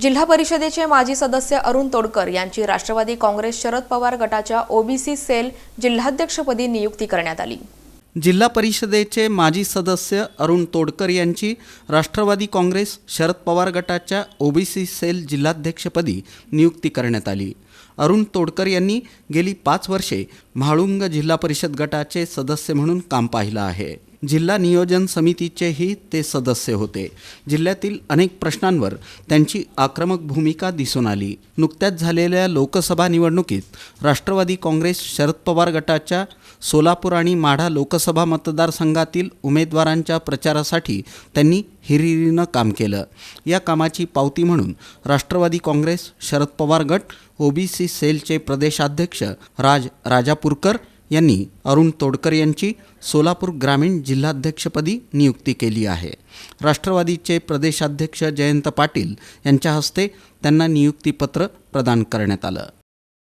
जिल्हा परिषदेचे माजी सदस्य अरुण तोडकर यांची राष्ट्रवादी काँग्रेस शरद पवार गटाच्या ओबीसी सेल जिल्हाध्यक्षपदी नियुक्ती करण्यात आली. जिल्हा परिषदेचे माजी सदस्य अरुण तोडकर यांची राष्ट्रवादी काँग्रेस शरद पवार गटाच्या ओबीसी सेल जिल्हाध्यक्षपदी नियुक्ती करण्यात आली. अरुण तोडकर यांनी गेली पाच वर्षे म्हाळुंग जिल्हा परिषद गटाचे सदस्य म्हणून काम पाहिलं आहे. जिल्हा नियोजन समितीचेही ते सदस्य होते. जिल्ह्यातील अनेक प्रश्नांवर त्यांची आक्रमक भूमिका दिसून आली. नुकत्याच झालेल्या लोकसभा निवडणुकीत राष्ट्रवादी काँग्रेस शरद पवार गटाच्या सोलापूर आणि माढा लोकसभा मतदारसंघातील उमेदवारांच्या प्रचारासाठी त्यांनी हिरिरीनं काम केलं. या कामाची पावती म्हणून राष्ट्रवादी काँग्रेस शरद पवार गट ओबीसी सेलचे प्रदेशाध्यक्ष राज राजापूरकर यांनी अरुण तोडकर यांची सोलापूर ग्रामीण जिल्हाध्यक्षपदी नियुक्ती केली आहे. राष्ट्रवादीचे प्रदेशाध्यक्ष जयंत पाटील यांच्या हस्ते त्यांना नियुक्तीपत्र प्रदान करण्यात आलं.